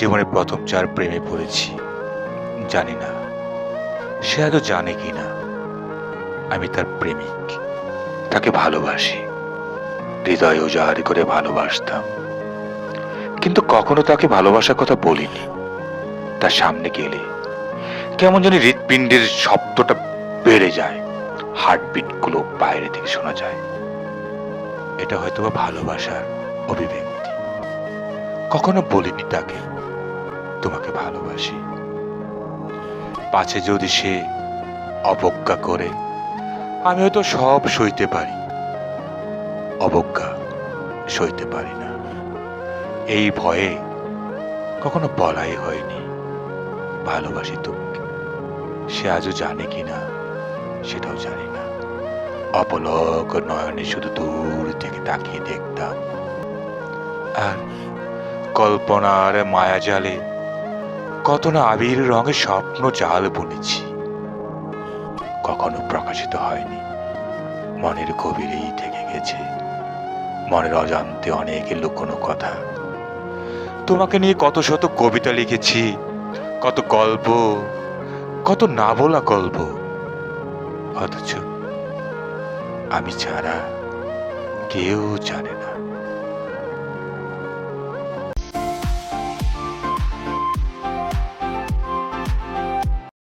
জীবনে প্রথম যার প্রেমে পড়েছি, জানি না। সে আদৌ জানে কি না। আমি তার প্রেমিক, তাকে ভালোবাসি। হৃদয় উজাহার করে ভালোবাসতাম। কিন্তু কখনো তাকে ভালোবাসার কথা বলিনি। তার সামনে গেলে কেমন জানি হৃৎপিণ্ডের শব্দটা বেড়ে যায়। হার্টবিটগুলো বাইরে থেকে শোনা যায়। এটা হয়তো ভালোবাসার অভিব্যক্তি। কখনো বলিনি তাকে। তোমাকে ভালোবাসি। পাছে যদি সে অবজ্ঞা করে, আমি হয়তো সব সইতে পারি। অবজ্ঞা সইতে পারি না। এই ভয়ে কখনো বলাই হয়নি। ভালোবাসি তোমাকে। সে আজও জানে কি না সেটাও জানি না। অপলক নয়নে শুধু দূর থেকে তাকিয়ে দেখতাম। আর কল্পনার মায়া জালে কত না আবির রঙের স্বপ্ন জাল বুনেছি। কখনো প্রকাশিত হয়নি। মনের গভীরেই থেকে গেছে। মনের অজান্তে অনেক লুকোনো কথা। তোমাকে নিয়ে কত শত কবিতা লিখেছি, কত গল্প, কত না বলা গল্প। অথচ আমি ছাড়া কেউ জানে